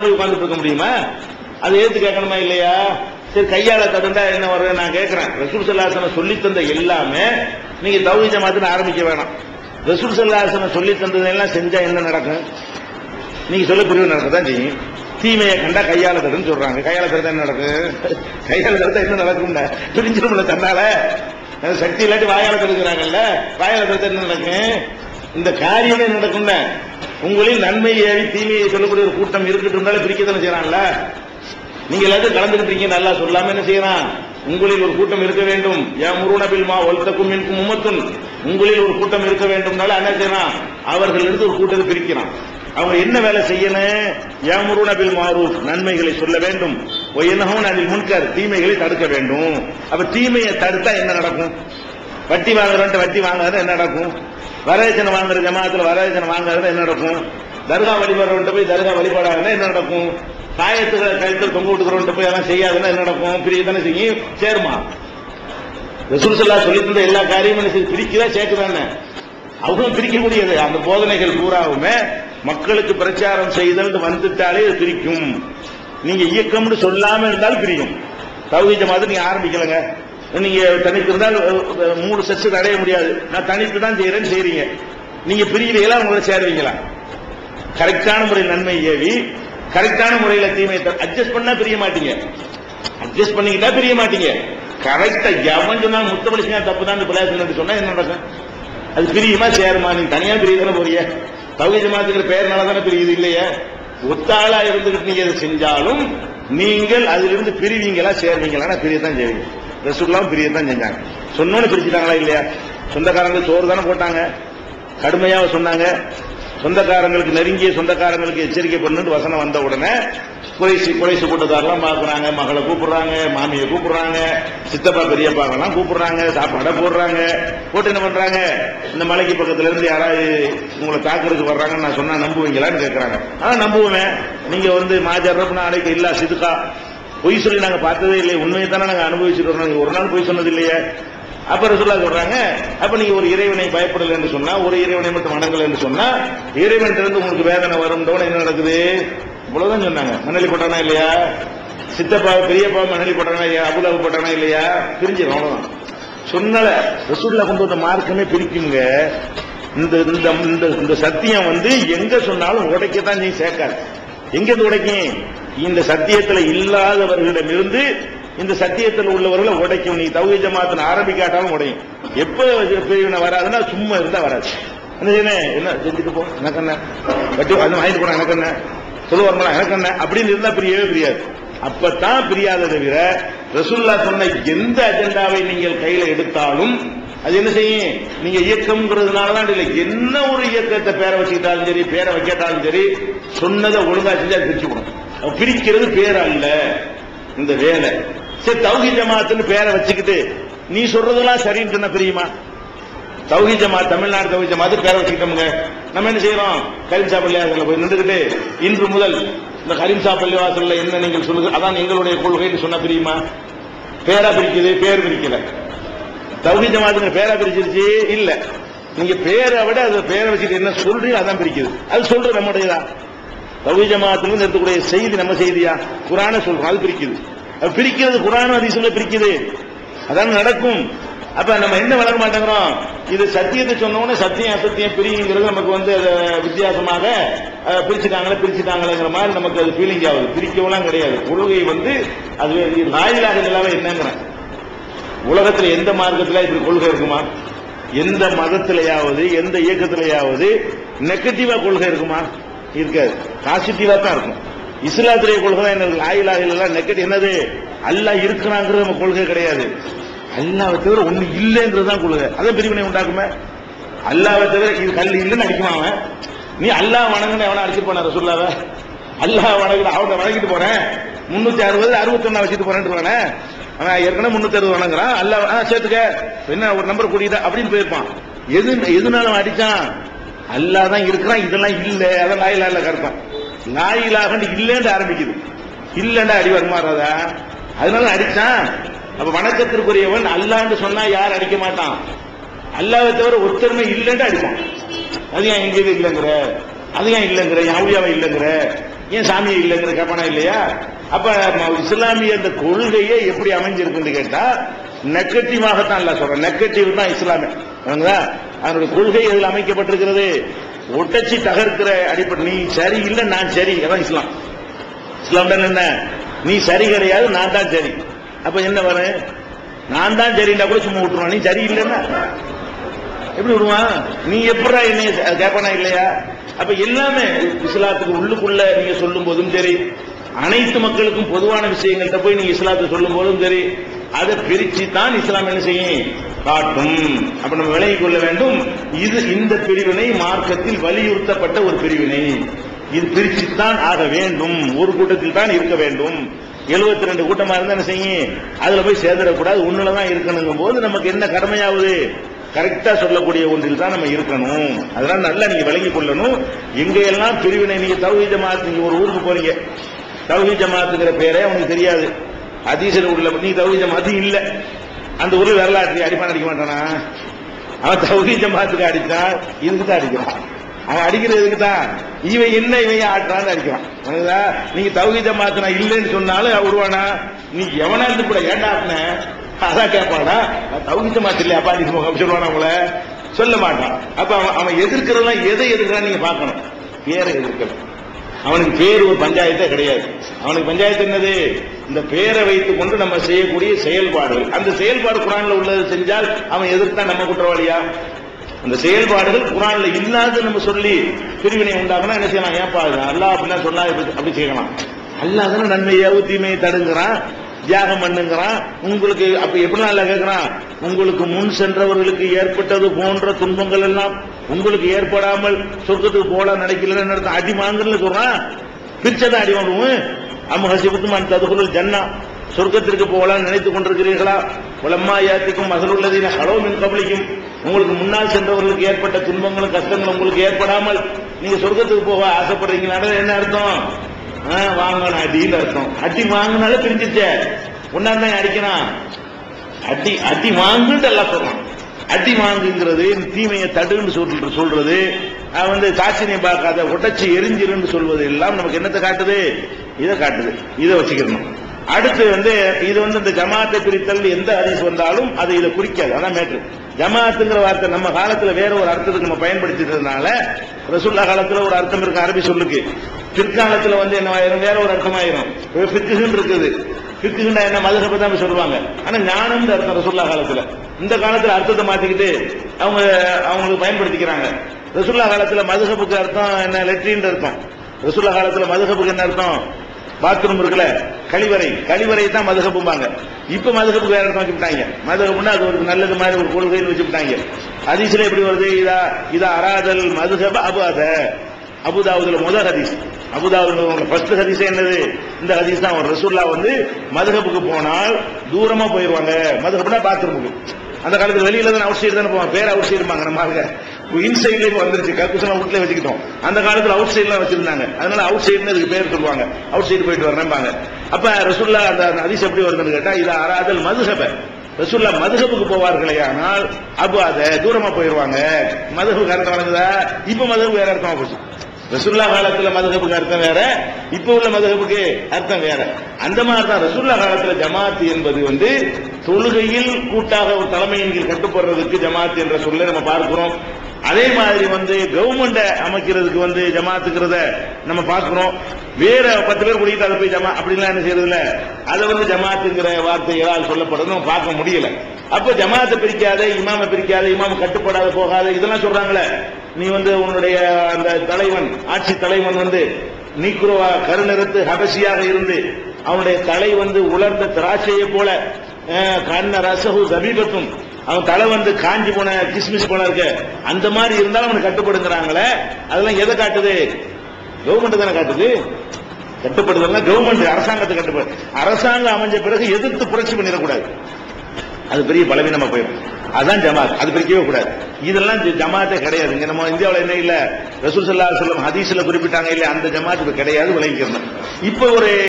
உட்கார்ந்துட்டு இருக்க முடியுமா? அதை ஏத்து கேட்கணுமா இல்லையா? சரி கையால தடுண்டா என்ன வரும் நான் கேட்கிறேன். ரசூல் சல்லாசனம் சொல்லி தந்த எல்லாமே நீங்க தௌஹீத் ஜமாத்துன்னு ஆரம்பிக்க வேணாம். ரசூல் சல்லாசனம் சொல்லி தந்ததெல்லாம் செஞ்சா என்ன நடக்கும்? நீங்க சொல்ல பிரிவு நடக்கதான் செய்யும் தீமையை கண்டா கையால தடுன்னு சொல்றாங்க. கையால தடுத்தா என்ன நடக்கும் கையால தடுத்தா என்ன நடக்கும்ல பிரிஞ்சிரும்ல தன்னால. சக்தி இல்லாட்டி வாயால தடுக்கிறாங்கல்ல. வாயால தடுத்தா என்ன நடக்கும் இந்த காரியமே நடக்கும்ல உங்களில் நன்மை ஏறி தீமையை சொல்லக்கூடிய ஒரு கூட்டம் இருக்கட்டும் இருந்தாலும் பிரிக்கத்தானே செய்யறான்ல? நீங்க எல்லாத்தையும் கலந்துக்கிட்டீங்க நல்லா சொல்லாம என்ன செய்யறான்? உங்களில் ஒரு கூட்டம் இருக்க வேண்டும். யா முருனபில் மா ஒல்தக்கும் மின்கும் உமத்தும் உங்களில் ஒரு கூட்டம் இருக்க வேண்டும்னால என்ன செய்யறான்? அவர்கள் இருந்து ஒரு கூட்டத்தை பிரிக்கிறான். அவங்க என்ன வேலை செய்யணும்? என் முருனபில் மாரூப் நன்மைகளை சொல்ல வேண்டும். ஒய்யனகும் அதில் முன்கர் தீமைகளை தடுக்க வேண்டும். அப்ப தீமையை தடுத்தா என்ன நடக்கும்? வட்டி வாங்குறவன்ட்டு வட்டி வாங்காத என்ன நடக்கும்? வரதட்சணை வாங்குற ஜமாத்துல வரதட்சணை வாங்குறது என்ன நடக்கும்? தர்கா வழிபடுறவன்ட்ட போய் தர்கா வழிபடாத என்ன நடக்கும்? காயத்துக்கு கழுத்தில் தொங்க விட்டுக்கிறவன்ட்ட போய் அதெல்லாம் செய்யாதுன்னா என்ன நடக்கும்? பிரிய தானே செய்யும்? சேருமா. ரசூல்சல்லா சொல்லி தந்த எல்லா காரியமும் என்ன செய்யுது? பிரிக்குதா அவங்களும் பிரிக்கக்கூடியது அந்த போதனைகள் பூராவுமே மக்களுக்கு பிரச்சாரம் செய்தல் வந்துட்டாலே அது பிரிக்கும். நீங்க இயக்கம்னு சொல்லாம இருந்தாலும் பிரியும். தௌஹீத மாதிரி நீங்க ஆரம்பிக்கலங்க. நீங்க தனித்து இருந்தால் மூணு செக்ஷன் அடைய முடியாது. நான் தனித்து தான் செய்யறேன்னு செய்றீங்க. நீங்க பிரிகிறீங்களா உங்களை சேருவீங்களா? கரெக்டான முறையில் நன்மை ஏவி கரெக்டான முறையில் தீமை அட்ஜஸ்ட் பண்ணா பிரிய மாட்டீங்க. அட்ஜஸ்ட் பண்ணிக்கிட்டா பிரிய மாட்டீங்க. கரெக்டா எவன் சொன்னா முத்தமலிசிங்க தப்பு தான் பிள்ளையாசன் சொன்னா என்ன நடக்கும்? அது பிரியுமா சேருமா? நீங்க தனியா பிரியுதானே போறிய? தௌஹீத் மாத்துக்கிற பெயர்னால தானே பிரியுது இல்லையா? ஒத்தாளா இருந்துகிட்டு நீங்க எதை செஞ்சாலும் நீங்கள் அதிலிருந்து பிரிவீங்களா சேர்வீங்களா பிரியதான் செய்வீங்க. ரசூல்லாம் பிரியத்தான் செஞ்சாங்க. சொன்னோன்னு பிரிச்சுட்டாங்களா இல்லையா? சொந்தக்காரங்க சோறு தானே போட்டாங்க. கடுமையாக சொன்னாங்க. சொந்தக்காரங்களுக்கு நெருங்கிய சொந்தக்காரங்களுக்கு எச்சரிக்கை பண்ணுன்னு வசனம் வந்த உடனே குறைசி குறைசி கூட்டத்தாரெல்லாம் பார்க்குறாங்க. மகளை கூப்பிடுறாங்க மாமியை கூப்பிடுறாங்க சித்தப்பா பெரியப்பாங்கெல்லாம் கூப்பிடுறாங்க சாப்பாடை போடுறாங்க. போட்டு என்ன பண்ணுறாங்க இந்த மலைக்கு பக்கத்துல இருந்து யாராவது உங்களை தாக்குறதுக்கு வர்றாங்கன்னு நான் சொன்னா நம்புவீங்களான்னு கேட்குறாங்க ஆனால் நம்புவேன். நீங்க வந்து மாஜர் அழைக்க இல்லா சிதுக்கா பொய் சொல்லி நாங்க பார்த்ததே இல்லையே. உண்மையை தானே நாங்க அனுபவிச்சுட்டு வரோம் நீங்க ஒரு நாள் பொய் சொன்னது இல்லையே அப்ப ரசுல்லா சொல்றாங்க அப்ப நீங்க ஒரு இறைவனை பயப்படல என்று சொன்னா ஒரு இறைவனை மட்டும் வணங்கல என்று சொன்னா இறைவன் இருந்து உங்களுக்கு வேதனை வரும். என்ன நடக்குது? இவ்வளவுதான் சொன்னாங்க. மணலி போட்டானா இல்லையா? சித்தப்பா பெரியப்பா மணலி போட்டானா இல்லையா? அபுலாபு போட்டானா இல்லையா? பிரிஞ்சிடும் அவ்வளவுதான். சொன்னல ரசூல்லா கொண்டு வந்த மார்க்கமே பிரிக்குங்க. இந்த இந்த இந்த இந்த சத்தியம் வந்து எங்க சொன்னாலும் உடைக்கத்தான் நீ சேர்க்காது எங்க இருந்து உடைக்கும்? இந்த சத்தியத்தில் இல்லாதவர்களிடமிருந்து இந்த சத்தியத்தில் உள்ளவர்களை உடைக்கும். நீ தௌஹீத் ஜமாத்தின் ஆரம்பிக்காட்டாலும் உடையும். எப்போ பிரிவினை வராதுன்னா சும்மா இருந்தா வராது. என்ன என்ன செஞ்சுட்டு போ. எனக்கு என்ன? வட்டி அது வாங்கிட்டு போனா எனக்கு என்ன? சொல்லுவாங்களா எனக்கு என்ன? அப்படின்னு இருந்தா பிரியவே பிரியாது. அப்பதான் பிரியாத தவிர ரசுல்லா சொன்ன எந்த அஜெண்டாவை நீங்கள் கையில எடுத்தாலும் அது என்ன செய்யும்? நீங்க இயக்கம்ங்கிறதுனால தான் இல்லை என்ன ஒரு இயக்கத்தை பேரை வச்சுக்கிட்டாலும் சரி பேரை வைக்கட்டாலும் சரி சொன்னதை ஒழுங்கா செஞ்சா பிரிச்சு பிரிக்கிறது பேர் அல்ல இந்த வேலை. சரி தௌஹி ஜமாத்துன்னு பேரை வச்சுக்கிட்டு நீ சொல்றதெல்லாம் சரின்னு சொன்ன பிரியுமா? தௌஹி ஜமாத் தமிழ்நாடு தௌஹி ஜமாத்து பேரை வச்சுக்கிட்டோமுங்க. நம்ம என்ன செய்யறோம்? கரிம்சா பள்ளிவாசல்ல போய் நின்றுகிட்டு இன்று முதல் இந்த கரிம்சா பள்ளிவாசல்ல என்ன நீங்கள் சொல்லுங்க அதான் எங்களுடைய கொள்கைன்னு சொன்ன பிரியுமா? பேரா பிரிக்குது பேர் பிரிக்கல. தௌஹி ஜமாத்துங்க பேரா பிரிச்சிருச்சு? இல்ல. நீங்க பேரை விட அது பேரை வச்சுட்டு என்ன சொல்றீங்க அதான் பிரிக்குது. அது சொல்றது நம்முடையதான் தௌஹி ஜமாத்துல இருக்கக்கூடிய செய்தி நம்ம செய்தியா? குரான சொல்றோம். அது பிரிக்குது. அது பிரிக்கிறது குரான அதிசல பிரிக்குது. அதான் நடக்கும். அப்ப நம்ம என்ன வளர மாட்டேங்கிறோம்? இது சத்தியத்தை சொன்னோன்னே சத்தியம் அசத்தியம் பிரியுங்கிறது நமக்கு வந்து வித்தியாசமாக பிரிச்சுட்டாங்களே பிரிச்சுட்டாங்களேங்கிற மாதிரி நமக்கு அது ஃபீலிங் ஆகுது. பிரிக்கவெல்லாம் கிடையாது. கொள்கை வந்து அது நாயிலாக இல்லாம என்னங்கிறேன் உலகத்துல எந்த மார்க்கத்துல இப்படி கொள்கை இருக்குமா? எந்த மதத்திலேயாவது எந்த இயக்கத்திலேயாவது நெகட்டிவா கொள்கை இருக்குமா? இருக்காது பாசிட்டிவா தான் இருக்கும் இஸ்லாத்துடைய கொள்கை தான் என்ன ஆயிலாக எல்லாம் நெகட்டிவ் என்னது? அல்லாஹ் இருக்கிறாங்கிறது நம்ம கொள்கை கிடையாது. அல்லாவை தவிர ஒண்ணு இல்லைன்றது தான் கொள்கை. அதான் பிரிவினை உண்டாக்குமே. அல்லாவை தவிர இது கல் இல்லைன்னு அடிக்குமா அவன்? நீ அல்லாஹ் வணங்குன்னு எவனா அடிச்சிட்டு போன ரசுல்லாவ அல்லாஹ் வணங்குற அவங்க வணங்கிட்டு போறேன் முன்னூத்தி அறுபது அறுபத்தொன்னா வச்சுட்டு போறேன்னு அவன் ஏற்கனவே முன்னூத்தி அறுபது வணங்குறான். அல்ல ஆ, சேர்த்துக்க. என்ன ஒரு நம்பர் கூட்டிட்டா அப்படின்னு போயிருப்பான். எது எதுனால அவன் அடிச்சான்? அல்லா தான் இருக்கிறான் இதெல்லாம் இல்லை அதான் லாயிலா இல்ல கருப்பான். லாயிலாக இல்லைன்னு ஆரம்பிக்குது. இல்லைன்னா அடி வருமாறாதா? அதனால அடிச்சான். அப்ப வணக்கத்திற்குரியவன் அல்லான்னு சொன்னா யார் அடிக்க மாட்டான்? அல்லாவை தவிர ஒருத்தருமே இல்லைன்னு அடிப்பான். அது ஏன் எங்க இது இல்லைங்கிற? அது ஏன் இல்லைங்கிற? யாவியாவை இல்லைங்கிற? ஏன் சாமியை இல்லைங்கிற கேட்பானா இல்லையா? அப்ப இஸ்லாமிய அந்த கொள்கையே எப்படி அமைஞ்சிருக்குன்னு கேட்டா நெகட்டிவாகத்தான் இல்ல சொல்றேன். நெகட்டிவ் தான் இஸ்லாமிய அதனுடைய கொள்கை அமைக்கப்பட்டிருக்கிறது. ஒட்டச்சி தகர்க்கிற அடிப்படை நீ சரி இல்லை நான் சரி. அதான் இஸ்லாம். இஸ்லாம் என்ன? நீ சரி கிடையாது நான் தான் சரி. அப்ப என்ன வர? நான் தான் சரிண்டா கூட சும்மா விட்டுருவான். நீ சரி இல்லைன்னா? எப்படி விடுவான்? நீ எப்படா என்னைய கேட்பானா இல்லையா? அப்ப எல்லாமே இஸ்லாத்துக்கு உள்ளுக்குள்ள நீங்க சொல்லும் போதும் சரி அனைத்து மக்களுக்கும் பொதுவான விஷயங்கள்ட்ட போய் நீங்க இஸ்லாத்தை சொல்லும் போதும் சரி அதை பிரிச்சு தான் இஸ்லாம் என்ன செய்யும்? காட்டும். அப்ப நம்ம விலகிக் கொள்ள வேண்டும். இது இந்த பிரிவினை மார்க்கத்தில் வலியுறுத்தப்பட்ட ஒரு பிரிவினை. இது பிரிச்சுத்தான் ஆக வேண்டும். ஒரு கூட்டத்தில் தான் இருக்க வேண்டும். 72 ரெண்டு கூட்டமா இருந்தா என்ன செய்யும் அதுல போய் சேர்ந்துடக்கூடாது ஒண்ணுல தான் இருக்கணுங்கும் போது நமக்கு என்ன கடமையாவது? கரெக்டா சொல்லக்கூடிய ஒன்றில் தான் நம்ம இருக்கணும். அதெல்லாம் நல்லா நீங்க விளங்கிக் கொள்ளணும். எங்க எல்லாம் பிரிவினை நீங்க தௌஹீத் ஜமாத் நீங்க ஒரு ஊருக்கு போறீங்க. தௌஹீத் ஜமாத்துங்கிற பேரே அவனுக்கு தெரியாது. அதீசர் உள்ள நீ தௌஹீத் ஜமாத்து இல்லை. அந்த ஊர்ல வரலாற்று அடிப்பான் அடிக்க மாட்டானா? அவன் தௌகி ஜமாத்துக்கு அடித்தான் இதுக்கு தான் அடிக்கிறான். அவன் அடிக்கிறதுக்கு தான் இவன் என்ன இவன் ஆட்டுறான்னு அடிக்கிறான். புரியுதா? நீங்க தௌகி ஜமாத்து நான் இல்லைன்னு சொன்னாலும் அவன் நீ எவனா இருந்து கூட ஏண்டாட்டின அதான் கேட்பானா தௌகி ஜமாத்து இல்லையா? அப்பா அடிக்க போக சொல்லுவானா உங்களை? சொல்ல மாட்டான். அப்ப அவன் அவன் எதிர்க்கிறதெல்லாம் எதை எதிர்க்கிறான் நீங்க பார்க்கணும். பேரை எதிர்க்கணும் அவனுக்கு பேர் ஒரு பஞ்சாயத்தே கிடையாது. அவனுக்கு பஞ்சாயத்து என்னது? இந்த பேரை வைத்துக் கொண்டு நம்ம செய்யக்கூடிய செயல்பாடுகள். அந்த செயல்பாடு குரான்ல உள்ளது செஞ்சால் அவன் எதிர்த்தா நம்ம குற்றவாளியா? அந்த செயல்பாடுகள் குரான்ல இல்லாத நம்ம சொல்லி பிரிவினை உண்டாக்குனா என்ன செய்யலாம்? ஏன்பா அல்லா அல்லாஹ் அப்படின்னா சொன்னா அப்படி செய்யலாம். அல்லாஹ் தானே நன்மையாவு தீமையை தடுங்கிறான் தியாகம் பண்ணுங்கிறான். உங்களுக்கு அப்ப எப்படி நல்லா கேட்கிறான் உங்களுக்கு முன் சென்றவர்களுக்கு ஏற்பட்டது போன்ற துன்பங்கள் எல்லாம் உங்களுக்கு ஏற்படாமல் சொர்க்கத்துக்கு போல நினைக்கலன்னு அர்த்தம் அடி வாங்கல சொல்றான் பிரிச்சதான் அடி வாங்குவோம். அம்ம ஹசிபத்துமான் ததுகுல் ஜன்னா. சொர்க்கத்திற்கு போகலாம் நினைத்துக் கொண்டிருக்கிறீர்களா? உலம்மா யாத்திக்கும் மகளுள்ளதின ஹலோ மின் கபலிக்கும். உங்களுக்கு முன்னால் சென்றவர்களுக்கு ஏற்பட்ட துன்பங்களும் கஷ்டங்களும் உங்களுக்கு ஏற்படாமல் நீங்க சொர்க்கத்துக்கு போக ஆசைப்படுறீங்கன்னா என்ன அர்த்தம்? ஆ, வாங்கணும் அடின்னு அர்த்தம். அடி வாங்கினாலே பிரிஞ்சிச்சே தான் அடிக்கணும் அடி அடி வாங்குன்னு எல்லாம் சொல்றான். அடி வாங்குங்கிறது இந்த தீமையை தடுன்னு சொல்ற சொல்றது. அது வந்து காட்சினை பார்க்காத உடச்சி எரிஞ்சிருன்னு சொல்வது எல்லாம் நமக்கு என்னத்தை காட்டுது? இதை காட்டுது. இதை வச்சுக்கணும். அடுத்து வந்து இது வந்து இந்த ஜமாத்தை பிரித்தல் எந்த ஹதீஸ் வந்தாலும் அது இதை குறிக்காது. அதான் மேட்ரு. ஜமாத்துங்கிற வார்த்தை நம்ம காலத்துல வேற ஒரு அர்த்தத்துக்கு நம்ம பயன்படுத்திட்டதுனால ரசுல்லா காலத்துல ஒரு அர்த்தம் இருக்கு. அரபி சொல்லுக்கு. பிற்காலத்துல வந்து என்ன ஆயிரும்? வேற ஒரு அர்த்தம் ஆயிரும் பிக்குன்னு இருக்குது. பிக்குன்னா என்ன மதுகப்பை தான் சொல்லுவாங்க. ஆனா ஞானம் அர்த்தம் ரசுல்லா காலத்துல. இந்த காலத்துல அர்த்தத்தை மாத்திக்கிட்டு அவங்க அவங்களுக்கு பயன்படுத்திக்கிறாங்க. ரசுல்லா காலத்துல மதுகப்புக்கு அர்த்தம் என்ன லெட்ரின் அர்த்தம். ரசுல்லா காலத்துல மதுகப்புக்கு என்ன அர்த்தம்? பாத்ரூம் இருக்குல்ல கழிவறை. கழிவறை தான் மதுகப்பும்பாங்க இப்ப மதுகப்புக்கு வேற அர்த்தம் வச்சுட்டாங்க மதுகப்புனா அது ஒரு நல்லது மாதிரி ஒரு கொள்கைன்னு வச்சுட்டாங்க ஹதீஸ்ல எப்படி வருது? இதா இதா அராதல் மதுகப அபாத அபுதாவுதுல முதல் ஹதீஸ். அபுதாவுதுல ஃபர்ஸ்ட் ஹதீஸ் என்னது? இந்த ஹதீஸ் தான். ஒரு ரசூல்லா வந்து மதுகப்புக்கு போனால் தூரமா போயிருவாங்க. மதுகப்புனா பாத்ரூமுக்கு அந்த காலத்துல வெளியில தான் அவுட் சைடு தானே போவாங்க. பேர் அவுட் சைடு இருப்பாங்க நம்ம ஆளுங்க. இன்சைட்ல இப்ப வந்துருச்சு. கக்குசலாம் வீட்டுல வச்சுக்கிட்டோம். அந்த காலத்துல அவுட் சைடுலாம் வச்சிருந்தாங்க. அதனால அவுட் சைடுன்னு இதுக்கு பேர் சொல்லுவாங்க. அவுட் சைடு போயிட்டு வரேன்பாங்க. அப்ப ரசூல்லா அந்த அந்த ஹதீஸ் எப்படி வருதுன்னு கேட்டா இது அராதல் மதுஹப. ரசூல்லா மதுகப்புக்கு போவார்களே ஆனால் அபு அதை தூரமா போயிருவாங்க. மதுகு அர்த்தம் வழங்குதா இப்ப மதுகு வேற அர்த்தமா போச்சு. ரசுல்லா காலத்துல மதுகப்புக்கு அர்த்தம் வேற இப்ப உள்ள மதுகப்புக்கு அர்த்தம் வேற. அந்த மாதிரி தான் ரசுல்லா காலத்துல ஜமாத் என்பது வந்து தொழுகையில் கூட்டாக ஒரு தலைமையின் கீழ் கட்டுப்படுறதுக்கு ஜமாத் என்ற சொல்ல நம்ம பார்க்கிறோம். அதே மாதிரி வந்து கவர்மெண்ட அமைக்கிறதுக்கு வந்து ஜமாத்துக்கிறத நம்ம பார்க்கிறோம். வேற பத்து பேர் குடிக்கிட்டு அதை போய் ஜமா அப்படிலாம் என்ன செய்யறதுல அதை வந்து ஜமாத்துங்கிற வார்த்தைகளால் சொல்லப்படுறது நம்ம பார்க்க முடியல. அப்ப ஜமாத்தை பிரிக்காத இமாம பிரிக்காத இமாம கட்டுப்படாத போகாத இதெல்லாம் சொல்றாங்களே. நீ வந்து உன்னுடைய அந்த தலைவன் ஆட்சி தலைவன் வந்து நீக்குருவா கருநிறத்து ஹபசியாக இருந்து அவனுடைய தலை வந்து உலர்ந்த திராட்சையை போல கண்ண ரசகு சமீபத்தும் அவன் தலை வந்து காஞ்சி போன கிஸ்மிஸ் போல இருக்க அந்த மாதிரி இருந்தாலும் அவனுக்கு கட்டுப்படுங்கிறாங்களே அதெல்லாம் எதை காட்டுது? கவர்மெண்ட் தானே காட்டுது. கட்டுப்படுதல்னா கவர்மெண்ட் அரசாங்கத்தை கட்டுப்படு அரசாங்கம் அமைஞ்ச பிறகு எதிர்த்து புரட்சி பண்ணிடக்கூடாது. அது பெரிய பலவீனமா போயிடும் அதான் ஜமாத். அது பிரிக்கவே கூடாது. இதெல்லாம் ஜமாத்தே கிடையாது. இங்க நம்ம இந்தியாவில் என்ன இல்ல? ரசூல் சல்லா சொல்லம் ஹதீஸ்ல குறிப்பிட்டாங்க இல்ல அந்த ஜமாத் இப்ப கிடையாது விளைவிக்கிறோம் இப்ப ஒரு